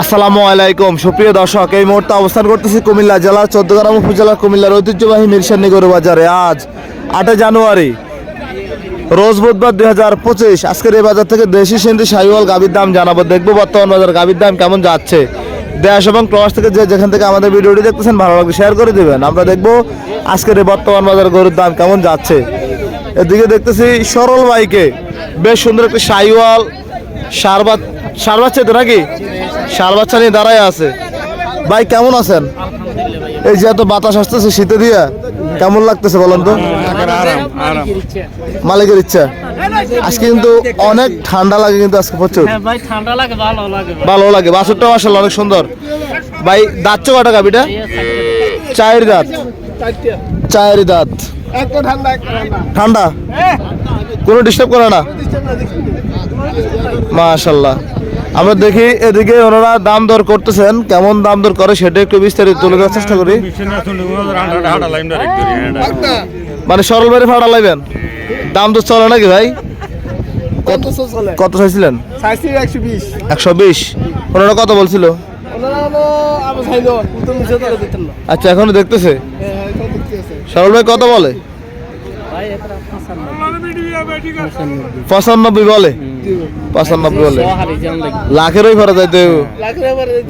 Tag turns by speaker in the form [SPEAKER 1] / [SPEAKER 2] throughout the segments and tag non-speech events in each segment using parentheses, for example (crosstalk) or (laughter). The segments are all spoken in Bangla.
[SPEAKER 1] আসসালামু আলাইকুম। সুপ্রিয় দর্শক, এই মুহূর্তে অবস্থান করতেছি কুমিল্লা জেলার চোদ্দগ্রাম উপজেলা কুমিল্লার ঐতিহ্যবাহী মিরসানি বাজারে। আজ আটই জানুয়ারি, রোজ বুধবার দুই হাজার পঁচিশ। আজকের এই বাজার থেকে দেশি সিন্ধি শাহিওয়াল গাভীর দাম জানাব। দেখব বর্তমান বাজার গাভীর দাম কেমন যাচ্ছে। দেশ এবং প্রবাস থেকে যে যেখান থেকে আমাদের ভিডিওটি দেখতেছেন, ভালো লাগবে শেয়ার করে দেবেন। আমরা দেখব আজকের এই বর্তমান বাজার গরুর দাম কেমন যাচ্ছে। এদিকে দেখতেছি সরল বাইকে, বেশ সুন্দর একটি শাহিওয়াল সার বা সার বাচ্চা তো নাকি? সার বাচ্চা নিয়ে দাঁড়ায় আছে। ভাই কেমন আছেন? এই যে এত বাতাস আসতেছে শীতে দিয়ে কেমন লাগতেছে বলেন তো? মালিকের ইচ্ছা। আজকে কিন্তু অনেক ঠান্ডা লাগে কিন্তু আজকে প্রচুর।
[SPEAKER 2] হ্যাঁ ভাই ঠান্ডা লাগে ভালো লাগে ভাই।
[SPEAKER 1] ভালো লাগে বাছুরটা আসলে অনেক সুন্দর। ভাই দাঁত দাঁতছো কটা গাবিটা চায়ের দাঁত। চায়ের দাঁত। ঠান্ডা? কোনো ডিস্টার্ব করে না? মাশাল্লাহ আমরা দেখি এদিকে ওনারা দাম দর করতেছেন কেমন দাম দর করে সেটা একটু বিস্তারিত তুলে ধরার চেষ্টা করি। মানে সরল বাইরে ভাড়া লাইবেন? দাম তো চলে নাকি ভাই?
[SPEAKER 3] কত
[SPEAKER 1] চাইছিলেন?
[SPEAKER 3] একশো বিশ।
[SPEAKER 1] ওনারা কত বলছিল? আচ্ছা এখনও দেখতেছে?
[SPEAKER 3] হ্যাঁ হ্যাঁ এটা দেখতে আছে
[SPEAKER 1] সরল ভাই কত বলে? পঁচানব্বই। বলে? পঁচানব্বই বলে। লাখের ওই ফরে যাইতে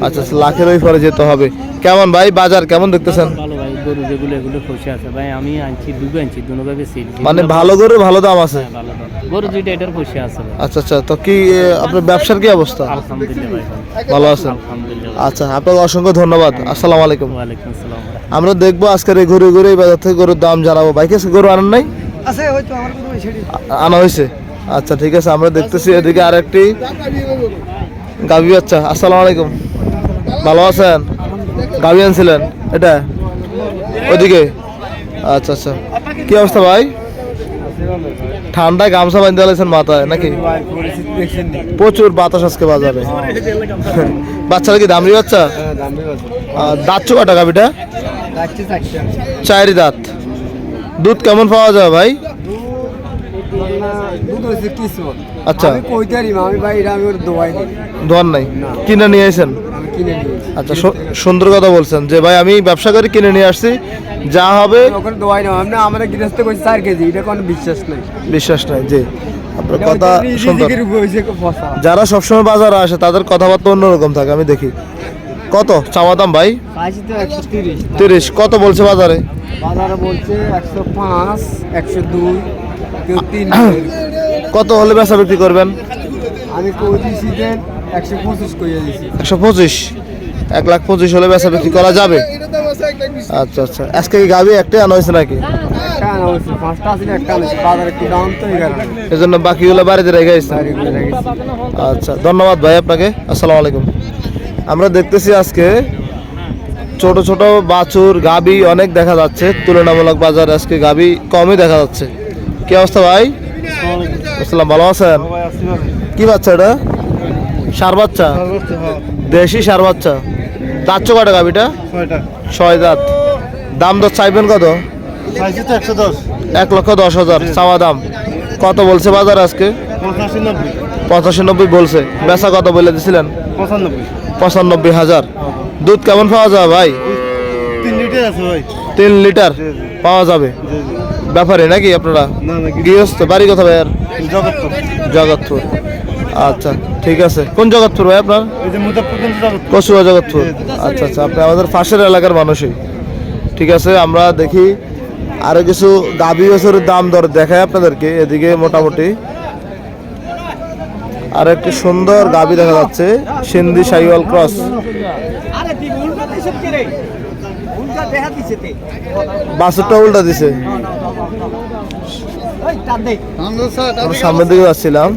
[SPEAKER 1] আচ্ছা আচ্ছা, লাখের ওই ফরে যেতে হবে। কেমন ভাই বাজার কেমন দেখতেছেন?
[SPEAKER 2] গরু
[SPEAKER 1] মানে ভালো করে ভালো দাম আছে?
[SPEAKER 2] গরু দুইটা এটার খুশি আছে
[SPEAKER 1] আচ্ছা আচ্ছা তো কি আপনার ব্যবসার কি অবস্থা?
[SPEAKER 2] ভালো।
[SPEAKER 1] আছেন? আচ্ছা আপনাকে অসংখ্য ধন্যবাদ। আসসালামু আলাইকুম। আমরা দেখব আজকের এই ঘুরে ঘুরে বাজার থেকে গরুর দাম জানাব। বাইকে গরু আনেন নাই?
[SPEAKER 3] আছে হয়তো আমার কোনো ছেড়ে
[SPEAKER 1] আনা হয়েছে। আচ্ছা ঠিক আছে আমরা দেখতেছি এদিকে আরেকটি গাভি বাচ্চা। আসসালামু আলাইকুম। ভালো আছেন? গাভি আনছিলেন? এটা? ওইদিকে আচ্ছা আচ্ছা। কি অবস্থা ভাই? ঠান্ডায় গামছা বাঁধতে আলেছেন মাথায় নাকি? প্রচুর বাতাস আজকে বাজারে। বাচ্চারা কি দামরি বাচ্চা? আর দাঁত চোকাটা গাভিটা?
[SPEAKER 3] যাচ্ছে
[SPEAKER 1] চারি দাঁত। দুধ কেমন পাওয়া যায় ভাই? আচ্ছা। দোয়ার নাই। কিনে নিয়ে
[SPEAKER 3] নিয়েছি
[SPEAKER 1] আচ্ছা সুন্দর কথা বলছেন যে ভাই আমি ব্যবসা করে কিনে নিয়ে আসছি। যা হবে
[SPEAKER 3] আমরা গৃহস্থ করছি চার কেজি। এটা কোনো বিশ্বাস নেই।
[SPEAKER 1] বিশ্বাস নাই যে আপনার কথা সুন্দর। যারা সবসময় বাজারে আসে তাদের কথাবার্তা অন্যরকম থাকে আমি দেখি। কত? চাওয়া দাম ভাই?
[SPEAKER 3] একশো তিরিশ।
[SPEAKER 1] তিরিশ। কত বলছে বাজারে?
[SPEAKER 3] বাজারে বলছে একশো পাঁচ একশো দুই (coughs)
[SPEAKER 1] কত হলে বেচা বিক্রি করবেন?
[SPEAKER 3] আমি একশো পঁচিশ কইয়া
[SPEAKER 1] একশো পঁচিশ? এক লাখ পঁচিশ হলে বেচা বিক্রি করা যাবে? আচ্ছা আচ্ছা। আজকে কি গাবি একটাই আনা হয়েছে নাকি? এজন্য বাকিগুলো বাড়িতে রেখে। আচ্ছা ধন্যবাদ ভাই আপনাকে। আসসালামু আলাইকুম। আমরা দেখতেছি আজকে ছোট ছোট বাছুর গাবি অনেক দেখা যাচ্ছে। তুলনামূলক বাজারে আজকে গাবি কমই দেখা যাচ্ছে। কি অবস্থা ভাই? আসসালাম ভালো আছেন? কি বাচ্চা এটা? সার বাচ্চা? দেশি সার বাচ্চা। দাঁতছো কটা গাবিটা? ছয় দাঁত। দাম দর চাইবেন কত? এক লক্ষ দশ হাজার চাওয়া দাম। কত বলছে বাজার আজকে? পঁচাশি নব্বই বলছে। বেচা কত বলে দিছিলেন? পঁচানব্বই। হাজার। দুধ কেমন পাওয়া যাবে ভাই? তিন লিটার তিন লিটার পাওয়া যাবে? ব্যাপারে নাকি আপনারা? গৃহস্থ বাড়ি কথা ভাই আর? জগৎপুর। আচ্ছা ঠিক আছে। কোন জগৎপুর ভাই আপনার? কচুয়া জগৎপুর। আচ্ছা আচ্ছা আপনি আমাদের পাশের এলাকার মানুষই। ঠিক আছে আমরা দেখি আরও কিছু গাভী বছরের দাম দর দেখায় আপনাদেরকে। এদিকে মোটামুটি আর একটি সুন্দর গাভী দেখা যাচ্ছে সিন্ধি সাইওয়াল ক্রস। বাসুরটা উল্টা দিছে। সামনের দিকে যাচ্ছিলাম।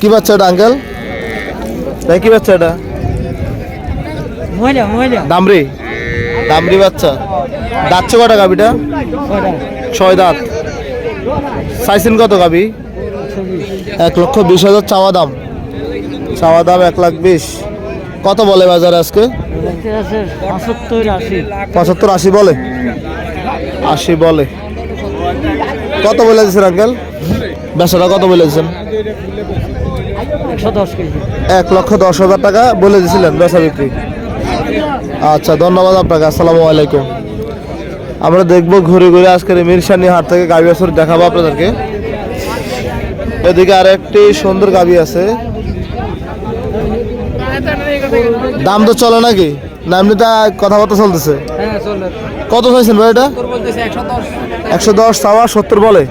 [SPEAKER 1] কি বাচ্চা এটা আঙ্কেল তাই কি বাচ্চা এটা দামরি দামরি বাচ্চা। দাঁতছে কটা গাবিটা? ছয় দাঁত। সাইসিন কত গাবি? এক লক্ষ বিশ হাজার চাওয়া দাম। চাওয়া দাম এক লাখ বিশ। কত বলে বাজারে আজকে?
[SPEAKER 2] পঁচাত্তর আশি
[SPEAKER 1] বলে। আশি বলে। কত বলে দিচ্ছেন আঙ্কেল? বেচারা কত বলে
[SPEAKER 2] কেজি
[SPEAKER 1] এক লক্ষ দশ হাজার টাকা বলে দিয়েছিলেন বেচা বিক্রি। আচ্ছা ধন্যবাদ আপনাকে। আসসালামু আলাইকুম। আমরা দেখব ঘুরে ঘুরে আজকের মিরসানি হাট থেকে গাবি আসর দেখাবো আপনাদেরকে। এদিকে আর একটি সুন্দর গাবি আছে। দাম তো চলে নাকি? না এমনিটা কথাবার্তা চলতেছে।
[SPEAKER 3] হ্যাঁ
[SPEAKER 1] কত চাইছেন ভাই এটা?
[SPEAKER 3] একশো দশ।
[SPEAKER 1] চাওয়া সত্তর বলে।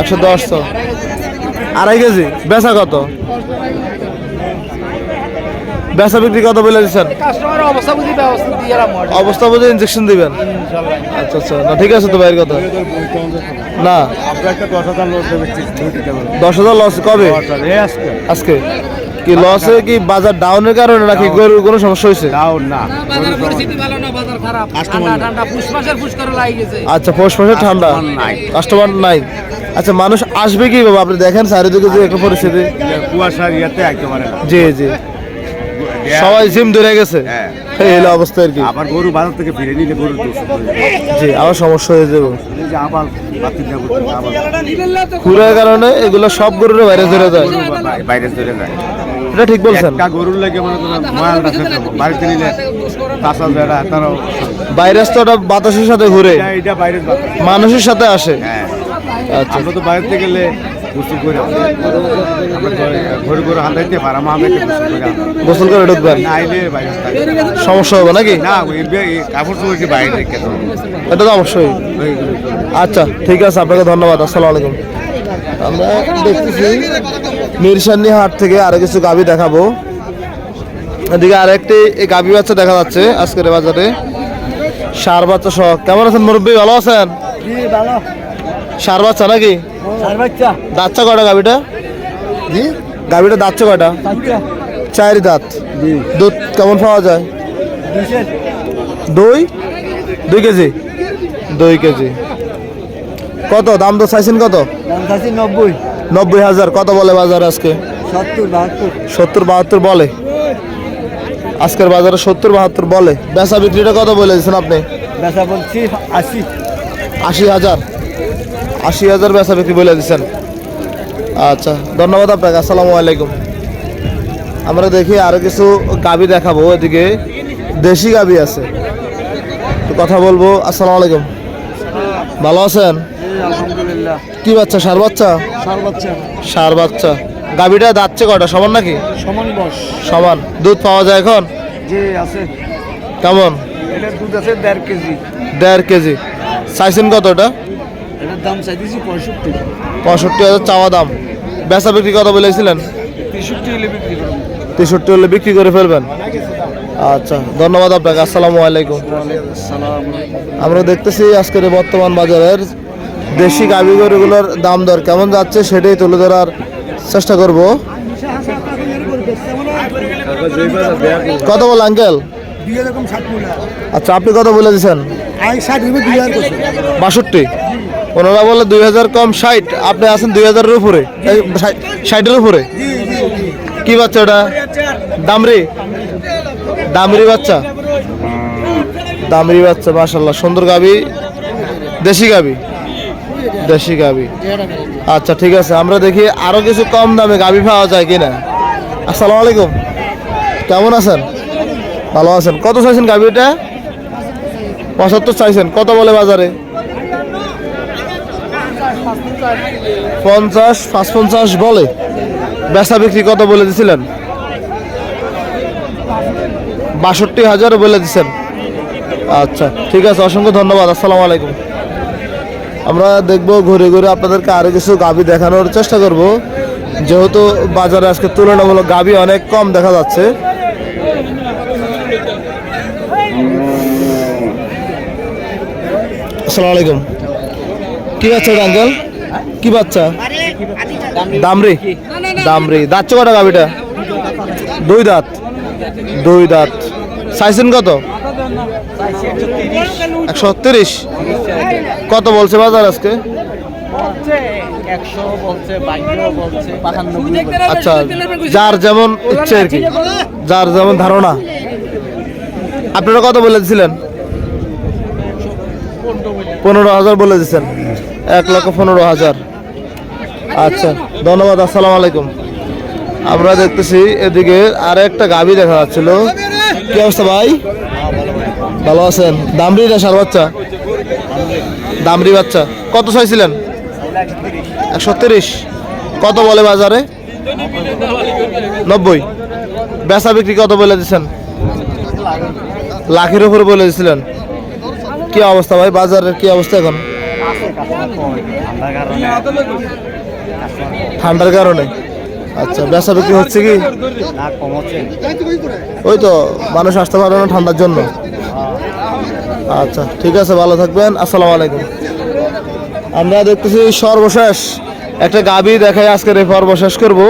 [SPEAKER 1] একশো দশ আড়াই কেজি। বেচা কত? বেচা বিক্রি কত বলে দিচ্ছেন?
[SPEAKER 3] অবস্থা বুঝি ব্যবস্থা দিয়ে আমার
[SPEAKER 1] অবস্থা বুঝে ইনজেকশন দিবেন? আচ্ছা আচ্ছা। না ঠিক আছে তো ভাইয়ের কথা। না। দশ হাজার লস কবে? আজকে। কি লসে কি বাজার ডাউনের কারণে নাকি গরুর কোনো সমস্যা হয়েছে?
[SPEAKER 3] বাজারের পরিস্থিতি ভালো না বাজার খারাপ। ঠান্ডা ঠান্ডা পুষ মাসের পুষ গেছে।
[SPEAKER 1] আচ্ছা পৌষ মাসে ঠান্ডা। কাস্টমার নাই। আচ্ছা মানুষ আসবে কি বাবা আপনি দেখেন চারিদিকে যে একটা পরিস্থিতি।
[SPEAKER 4] কুয়াশার ইয়েতে একেবারে
[SPEAKER 1] জি জি। সবাই জিম ধরে গেছে।
[SPEAKER 4] হ্যাঁ।
[SPEAKER 1] এই অবস্থা আর কি।
[SPEAKER 4] আবার গরু বাজার থেকে ফিরে নিলে হবে।
[SPEAKER 1] জি আবার সমস্যা হয়ে যাবে।
[SPEAKER 4] আবার
[SPEAKER 1] কারণে এগুলো সব গরুর বাইরে ধরে যায়।
[SPEAKER 4] গরু বাইরে চলে যায়।
[SPEAKER 1] এটা ঠিক বলছেন।
[SPEAKER 4] গরুর লাগে মনে করেন মালটা খেতে বাড়িতে নিলে কাঁচা বেড়া তারাও
[SPEAKER 1] ভাইরাস তো ওটা বাতাসের সাথে ঘুরে।
[SPEAKER 4] এটা-
[SPEAKER 1] মানুষের সাথে আসে।
[SPEAKER 4] হ্যাঁ। আমরা তো বাইরে গেলে গোসল করে। আমরা ঘরে ঘরে হাঁটাইতে পারি আমরা হাঁটাইতে গোসল করে
[SPEAKER 1] ঢুকবেন
[SPEAKER 4] না আইলে বাইরে থাকে।
[SPEAKER 1] সমস্যা হবে নাকি?
[SPEAKER 4] না এই কাপড় চোপড় কি বাইরে।
[SPEAKER 1] এটা তো অবশ্যই। আচ্ছা ঠিক আছে আপনাকে ধন্যবাদ আসসালামু আলাইকুম। আমরা দেখতেছি মিরসান্নি হাট থেকে আরও কিছু গাবি দেখাবো। এদিকে আরেকটি এই গাবি বাচ্চা দেখা যাচ্ছে আজকের বাজারে। সার বাচ্চা সহ। কেমন আছেন মুরব্বী ভালো আছেন?
[SPEAKER 3] ভালো।
[SPEAKER 1] সার বাচ্চা নাকি? দাঁতটা কয়টা গাবিটা
[SPEAKER 3] জি
[SPEAKER 1] গাবিটা দাঁতছে
[SPEAKER 3] বাচ্চা
[SPEAKER 1] চারি দাঁত। দুধ কেমন পাওয়া যায়? দুই দুই? কেজি? দুই কেজি। কত? দাম তো চাইছেন কত?
[SPEAKER 3] নব্বই।
[SPEAKER 1] নব্বই হাজার। কত বলে বাজার আজকে?
[SPEAKER 3] সত্তর বাহাত্তর।
[SPEAKER 1] বলে। আজকের বাজারে সত্তর বাহাত্তর বলে। বেচা বিক্রিটা কত বলে দিচ্ছেন আপনি?
[SPEAKER 3] বেচা বলছি আশি।
[SPEAKER 1] আশি হাজার। আশি হাজার বেচা বিক্রি বলে দিচ্ছেন আচ্ছা ধন্যবাদ আপনাকে আসসালামু আলাইকুম। আমরা দেখি আরও কিছু গাবি দেখাবো এদিকে দেশি গাবি আছে। তো কথা বলব আসসালামু আলাইকুম। ভালো আছেন? কি বাচ্চা সার বাচ্চা?
[SPEAKER 3] সার বাচ্চা।
[SPEAKER 1] গাবিটা দাচ্ছে কটা সমান নাকি?
[SPEAKER 3] সমান বস
[SPEAKER 1] সমান। দুধ পাওয়া যায় এখন?
[SPEAKER 3] আছে।
[SPEAKER 1] কেমন?
[SPEAKER 3] এটার দুধ আছে দেড় কেজি।
[SPEAKER 1] দেড় কেজি। চাইছেন কত এটা?
[SPEAKER 3] এটার দাম চাইতেছি পঁয়ষট্টি।
[SPEAKER 1] পঁয়ষট্টি হাজার চাওয়া দাম। বেচা বিক্রি কত বলেছিলেন
[SPEAKER 3] তেষট্টি হলে বিক্রি করব।
[SPEAKER 1] তেষট্টি হলে বিক্রি করে ফেলবেন? আচ্ছা ধন্যবাদ আপনাকে আসসালামু আলাইকুম। আমরা দেখতেছি আজকের বর্তমান বাজারের দেশি গাভি গরুগুলোর দাম দর কেমন যাচ্ছে সেটাই তুলে ধরার চেষ্টা করব। কত বল আঙ্কেল? আচ্ছা আপনি কত বলে
[SPEAKER 3] করছে।
[SPEAKER 1] বাষট্টি। ওনারা বলে দুই হাজার কম ষাট, আপনি আছেন দুই হাজারের উপরে। ষাটের উপরে? কি বাচ্চা ওটা? দামরি দামরি বাচ্চা? দামরি বাচ্চা মাশাল্লাহ সুন্দর গাবি। দেশি গাবি? দেশি গাবি। আচ্ছা ঠিক আছে, আমরা দেখি আরও কিছু কম দামে গাবি পাওয়া যায় কিনা। আসসালামু আলাইকুম। কেমন আছেন? ভালো আছেন। কত চাইছেন গাবিটা পঁচাত্তর চাইছেন। কত বলে বাজারে? পঞ্চাশ পাঁচ পঞ্চাশ বলে। বেচা বিক্রি কত বলে দিছিলেন? বাষট্টি হাজার বলে দিছেন। আচ্ছা ঠিক আছে, অসংখ্য ধন্যবাদ, আসসালামু আলাইকুম। আমরা দেখব ঘুরে ঘুরে আপনাদেরকে আরও কিছু গাবি দেখানোর চেষ্টা করব। যেহেতু বাজারে আজকে তুলনামূলক গাবি অনেক কম দেখা যাচ্ছে। আসসালামু আলাইকুম। কি বাচ্চা ওটা কি বাচ্চা? দামরি দামরি দাঁত কটা গাবিটা দুই দাঁত। দুই দাঁত। চাইছেন কত? একশো তিরিশ। কত বলছে বাজার আজকে? আচ্ছা যার যেমন ইচ্ছে আর কি। যার যেমন ধারণা। আপনারা কত বলে দিছিলেন? পনেরো হাজার বলে দিচ্ছেন এক লক্ষ পনেরো হাজার। আচ্ছা ধন্যবাদ, আসসালামু আলাইকুম। আমরা দেখতেছি এদিকে আর একটা গাভি দেখা যাচ্ছিল। কি অবস্থা ভাই? ভালো আছেন? দামরি না সার বাচ্চা? দামরি বাচ্চা। কত চাইছিলেন? একশো তিরিশ। কত বলে বাজারে? নব্বই। বেচা বিক্রি কত বলে দিচ্ছেন? লাখের উপরে বলে দিছিলেন কি অবস্থা ভাই? বাজারের কি অবস্থা এখন? ঠান্ডার কারণে। আচ্ছা বেচা বিক্রি হচ্ছে কি? ওই তো, মানুষ আসতে পারে না ঠান্ডার জন্য। আচ্ছা ঠিক আছে, ভালো থাকবেন। আসসালামু আলাইকুম। আমরা দেখতেছি সর্বশেষ একটা গাবি দেখাই আজকের এই পর্ব শেষ করব।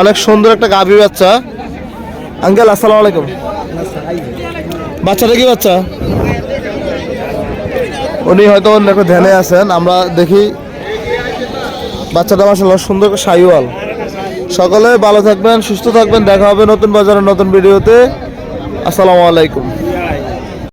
[SPEAKER 1] অনেক সুন্দর একটা গাবি বাচ্চা। আঙ্কেল, আসসালামু আলাইকুম। বাচ্চাটা কি বাচ্চা? উনি হয়তো অন্য একটা ধ্যানে আছেন। আমরা দেখি বাচ্চাটা মাসাল্লাহ সুন্দর সাইওয়াল। সকলে ভালো থাকবেন, সুস্থ থাকবেন। দেখা হবে নতুন বাজারের নতুন ভিডিওতে। আসসালামু আলাইকুম।